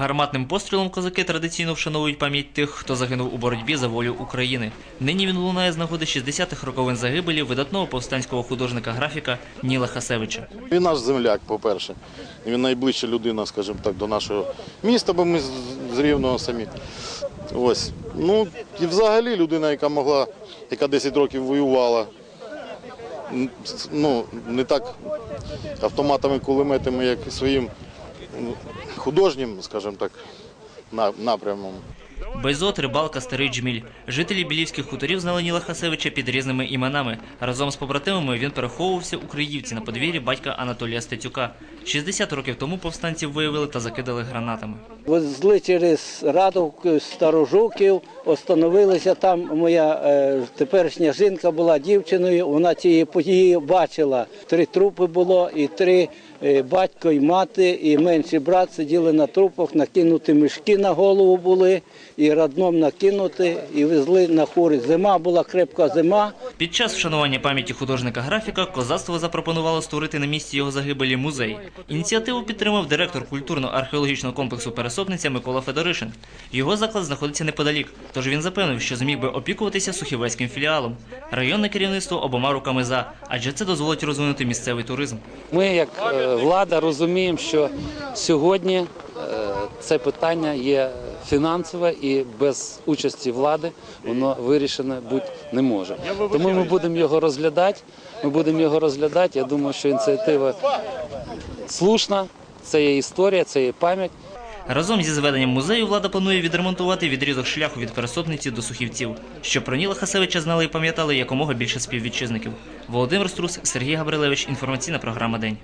Гарматним пострілом козаки традиційно вшановують пам'ять тих, хто загинув у боротьбі за волю України. Нині він лунає з нагоди 60-х роковин загибелі видатного повстанського художника-графіка Ніла Хасевича. Він наш земляк, по-перше. Він найближча людина, скажімо так, до нашого міста, бо ми з- Рівного самі. Ось. Ну, і взагалі людина, яка могла, яка 10 років воювала, ну, не так автоматами, кулеметами, як своїм художнім, скажімо так, на- напрямом. Безот, рибалка, старий джміль. Жителі білівських хуторів знали Ніла Хасевича під різними іменами. Разом з побратимами він переховувався у Криївці на подвір'ї батька Анатолія Стецюка. 60 років тому повстанців виявили та закидали гранатами. Везли через Радовку, Старожуків, остановилися там. Моя е, теперішня жінка була дівчиною, вона цієї події бачила. Три трупи було, і три е, батько і мати, і менший брат сиділи на трупах, накинуті мішки на голову були, і радном накинути, і везли на хури. Зима була крепка зима. Під час вшанування пам'яті художника-графіка козацтво запропонувало створити на місці його загибелі музей. Ініціативу підтримав директор культурно-археологічного комплексу Пересопниця Микола Федоришин. Його заклад знаходиться неподалік, тож він запевнив, що зміг би опікуватися сухівецьким філіалом. Районне керівництво обома руками за, адже це дозволить розвинути місцевий туризм. Ми, як е, влада, розуміємо, що сьогодні е, це питання є фінансове і без участі влади воно вирішено бути не може. Тому ми будемо його розглядати. Ми будемо його розглядати. Я думаю, що ініціатива слушна. Це є історія, це є пам'ять. Разом зі зведенням музею влада планує відремонтувати відрізок шляху від пересопниці до сухівців, щоб про Ніла Хасевича знали і пам'ятали якомога більше співвітчизників. Володимир Струс, Сергій Габрилевич. Інформаційна програма День.